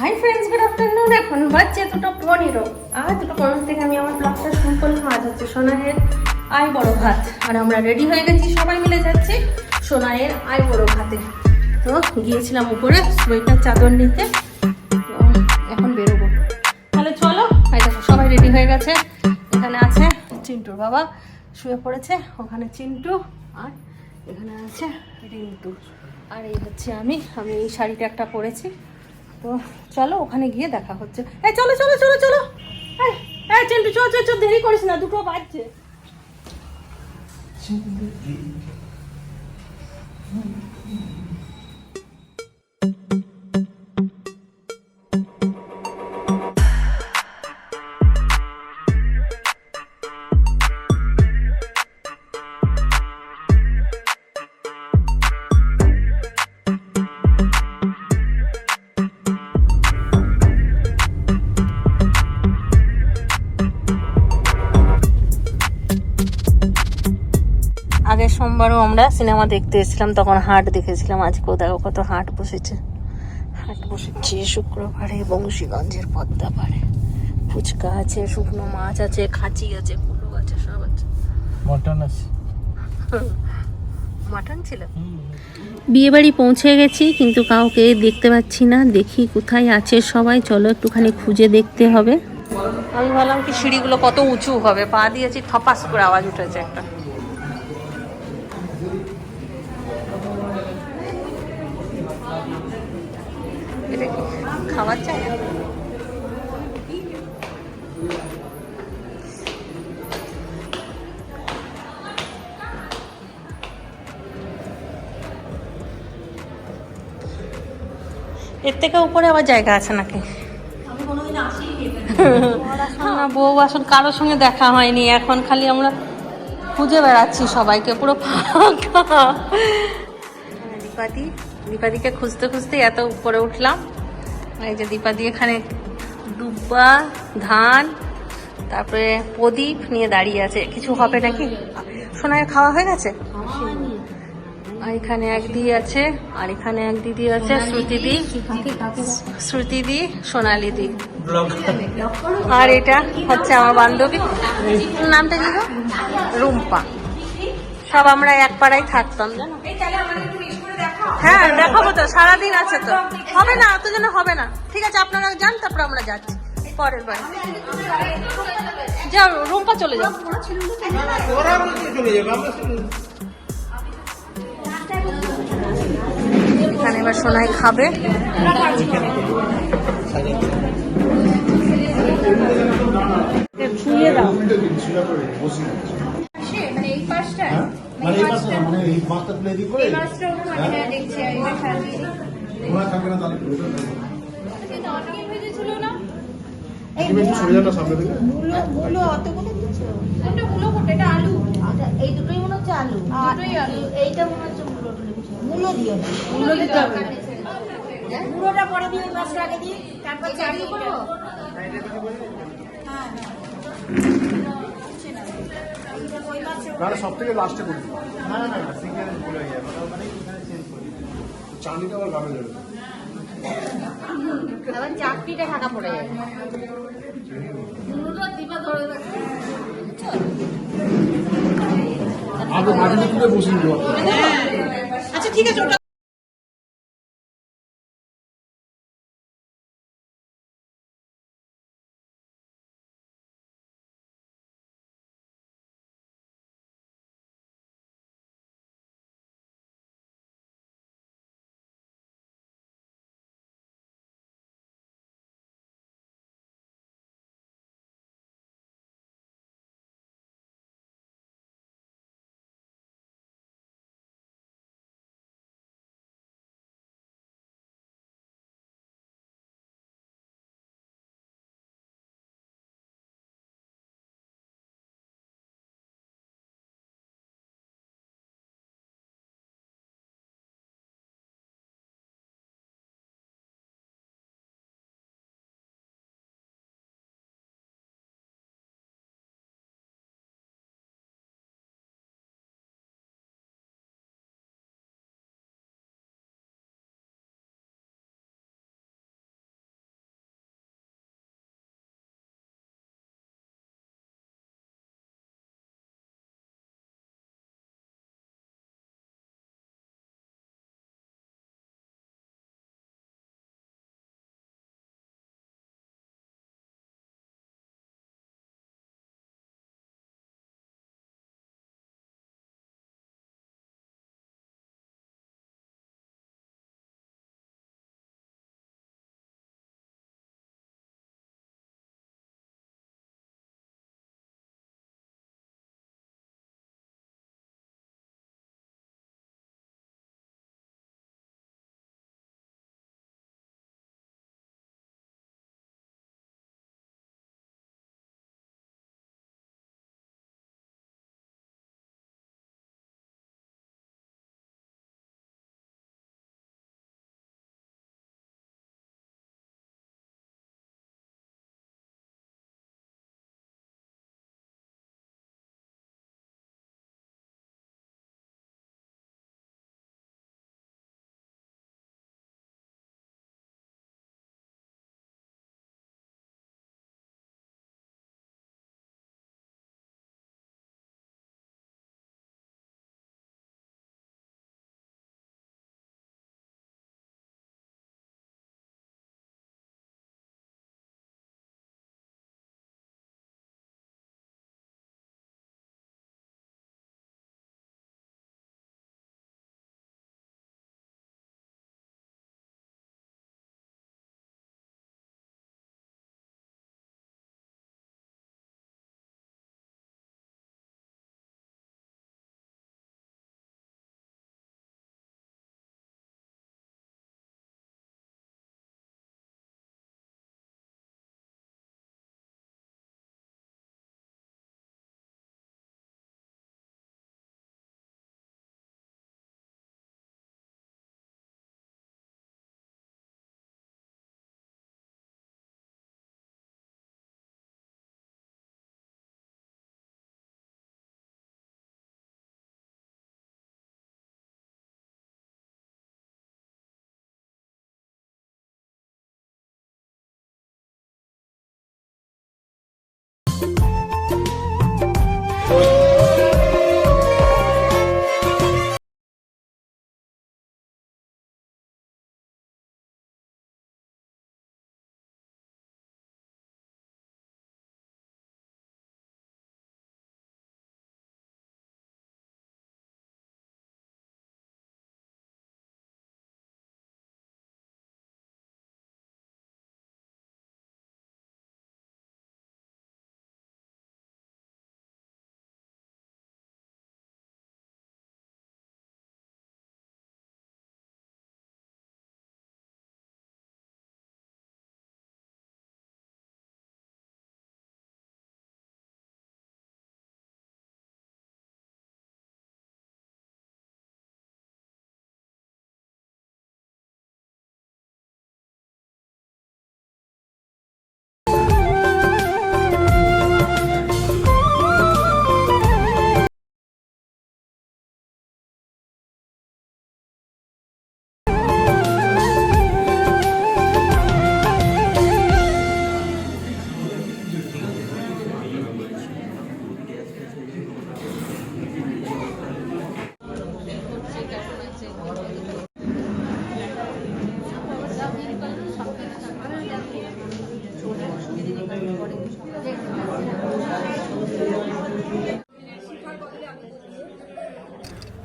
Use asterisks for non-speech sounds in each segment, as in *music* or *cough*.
Hi friends good afternoon এখন বাজছে দুটো পনেরো। আর দুটো পনেরো থেকে আমি আমার ব্লগটা শুরু করলাম। আজ হচ্ছে সোনাহের আই বড় ভাত। আর আমরা রেডি হয়ে গেছি, সবাই মিলে যাচ্ছি সোনাহের আই বড় ভাতে। তো গিয়েছিলাম উপরে সোয়েটার, চাদর নিতে। এখন বেরোবো। তাহলে চলো দেখো, সবাই রেডি হয়ে গেছে। এখানে আছে চিন্টুর বাবা, শুয়ে পড়েছে। ওখানে চিন্টু আর এখানে আছে রিন্টু। আর এই হচ্ছে আমি। আমি এই শাড়িটা একটা পরেছি। তো চলো, ওখানে গিয়ে দেখা হচ্ছে। এই, চলো চলো চলো চলো। এই চিন্টু, চল চল চল, দেরি করিস না, দুটো বাজছে। সোমবারও আমরা সিনেমা দেখতে এসেছিলাম তখন হাট দেখেছিলাম আজকেও দেখো কত হাট বসেছে। হাট বসেছে শুক্রবারে বংশীগঞ্জের পদ্মা পাড়ে। ফুচকা আছে শুকনো মাছ আছে খাঁচি আছে কুলো আছে সব আছে। মটন আছে। *laughs* মাটন ছিল? বিয়ে বাড়ি পৌঁছে গেছি কিন্তু কাউকে দেখতে পাচ্ছি না। দেখি কোথায় আছে সবাই চলো একটুখানি খুঁজে দেখতে হবে। আমি ভাবলাম কি সিঁড়িগুলো কত উঁচু হবে পা দিয়েছি থপাস করে আওয়াজ উঠেছে একটা। খাওয়ার জায়গা এর থেকে উপরে আবার জায়গা আছে নাকি? *laughs* বউ আসল কারোর সঙ্গে দেখা হয়নি। এখন খালি আমরা খুঁজে বেড়াচ্ছি সবাইকে। পুরো ফাঁকা। দীপাদি দীপাদিকে খুঁজতে খুঁজতে এত উপরে উঠলাম। এই যে দীপা দিয়ে এখানে দুব্বা, ধান, তারপরে প্রদীপ নিয়ে দাঁড়িয়ে আছে। কিছু হবে নাকি? সোনায় খাওয়া হয়ে গেছে? এখানে এক দিদি আছে, আর এখানে এক দিদি আছে শ্রুতিদি শ্রুতিদি সোনালি দি। আর এটা হচ্ছে আমার বান্ধবী। নামটা রুম্পা। সব আমরা এক পাড়ায় থাকতাম, জানো? হ্যাঁ দেখাবো তো সারাদিন আছে তো। হবে না অত জন্য হবে না। ঠিক আছে আপনারা যান তারপর আমরা যাচ্ছি। পরের বার যাও রুম্পা চলে যাও। এখানে এবার সোনাই খাবে। শুয়ে দাও। মানে এই পাশটা মানে এই মাসটা না, মানে এই মাছটা তুলে দিক করে এই ওটা মানে হ্যাঁ? দেখছি ওরা থাকবে না তাহলে অনেকে না তুমি একটু সরে যাও সামনে থেকে। মূলো অতগুলো কোনটা কোনটা এটা আলু। আচ্ছা এই দুটোই মনে হচ্ছে আলু? দুটোই আলু। এইটা মনে হচ্ছে মূলো কিছু দিও না। দিতে হবে। মূলোটা পরে দিয়ে মাছটা আগে দিই। তারপর চাটনি করব তাহলে সব থেকে লাস্টে করে দিবো না না না সিঙ্গেল ভুলে হয়ে যাবে মানে এখানে চেঞ্জ করে। চাঁদিটা আবার গাবে যাবে আবার চাটনিটা ঢাকা পড়ে যাবে আগে মাটিতে তুলে আচ্ছা ঠিক আছে ওটা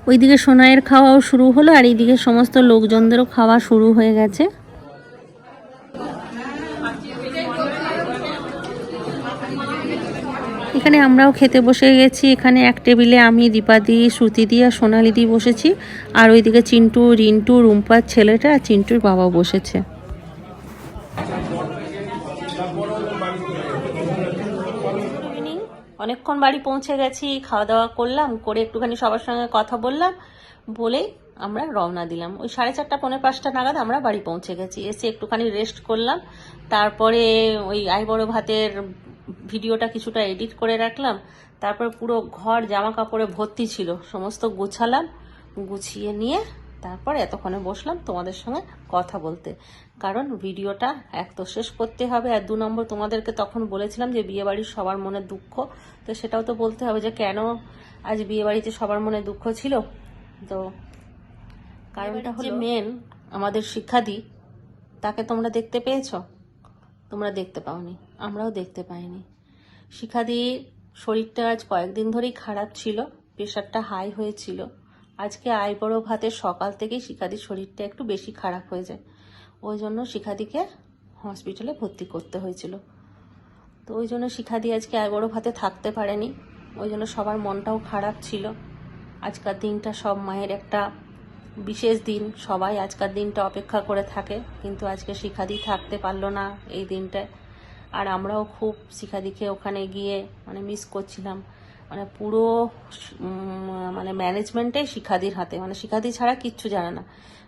ওইদিকে সোনাইয়ের খাওয়াও শুরু হলো আর এইদিকে সমস্ত লোকজনদেরও খাওয়া শুরু হয়ে গেছে। এখানে আমরাও খেতে বসে গেছি। এখানে এক টেবিলে আমি দীপাদি শ্রুতি দি আর সোনালি দি বসেছি। আর ওইদিকে চিন্টু, রিন্টু, রুম্পার ছেলেটা আর চিন্টুর বাবা বসেছে। অনেকক্ষণ বাড়ি পৌঁছে গেছি খাওয়া দাওয়া করলাম, করে একটুখানি সবার সঙ্গে কথা বললাম বলেই আমরা রওনা দিলাম। ওই সাড়ে চারটা, পৌনে পাঁচটা নাগাদ আমরা বাড়ি পৌঁছে গেছি। এসে একটুখানি রেস্ট করলাম, তারপরে ওই আই বড় ভাতের ভিডিওটা কিছুটা এডিট করে রাখলাম, তারপর পুরো ঘর জামা কাপড়ে ভর্তি ছিল, সমস্ত গুছালাম, গুছিয়ে নিয়ে তারপর এতক্ষণে বসলাম তোমাদের সঙ্গে কথা বলতে। কারণ ভিডিওটা এক তো শেষ করতে হবে আর দু নম্বর তোমাদেরকে তখন বলেছিলাম যে বিয়ে বাড়ির সবার মনে দুঃখ। তো সেটাও তো বলতে হবে যে কেন আজ বিয়ে বাড়িতে সবার মনে দুঃখ ছিল? তো কারণটা হলো মেন আমাদের শিক্ষাদি তাকে তোমরা দেখতে পেয়েছ? তোমরা দেখতে পাওনি আমরাও দেখতে পাইনি। শিখাদির শরীরটা আজ কয়েকদিন ধরেই খারাপ ছিল প্রেশারটা হাই হয়েছিল। আজকে আই বড় ভাতের সকাল থেকেই শিখাদির শরীরটা একটু বেশি খারাপ হয়ে যায়। ওই জন্য শিখাদিকে হসপিটালে ভর্তি করতে হয়েছিল। তো ওই জন্য শিখাদি আজকে আই বড় ভাতে থাকতে পারেনি। ওই জন্য সবার মনটাও খারাপ ছিল। আজকার দিনটা সব মায়ের একটা বিশেষ দিন। সবাই আজকার দিনটা অপেক্ষা করে থাকে। কিন্তু আজকে শিখাদি থাকতে পারল না এই দিনটায়। আর আমরাও খুব শিখাদিকে ওখানে গিয়ে মানে মিস করছিলাম। মানে পুরো মানে ম্যানেজমেন্টে শিখাদির হাতে। মানে শিখাদি ছাড়া কিচ্ছু জানে না।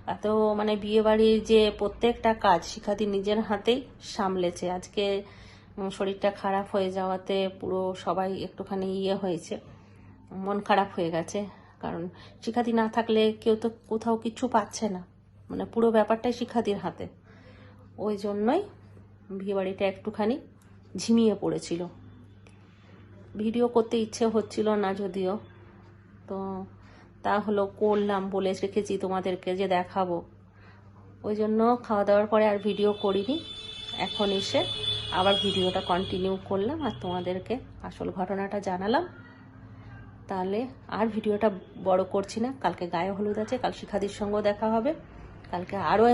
এত মানে বিয়ে বাড়ির যে প্রত্যেকটা কাজ শিখাদি নিজের হাতেই সামলেছে। আজকে শরীরটা খারাপ হয়ে যাওয়াতে পুরো সবাই একটুখানি ইয়ে হয়েছে। মন খারাপ হয়ে গেছে। কারণ শিখাদি না থাকলে কেউ তো কোথাও কিচ্ছু পাচ্ছে না। মানে পুরো ব্যাপারটাই শিখাদির হাতে। ওই জন্যই বিয়েবাড়িটা একটুখানি ঝিমিয়ে পড়েছিল। ভিডিও করতে ইচ্ছে হচ্ছিল না যদিও। তো তা হলো করলাম, বলে রেখেছি তোমাদেরকে যে দেখাবো। ওই জন্য খাওয়া দাওয়ার পরে আর ভিডিও করিনি। এখন এসে আবার ভিডিওটা কন্টিনিউ করলাম আর তোমাদেরকে আসল ঘটনাটা জানালাম। তাহলে আর ভিডিওটা বড় করছি না। কালকে গায়ে হলুদ আছে, কাল শিখাদির সঙ্গেও দেখা হবে। কালকে আরও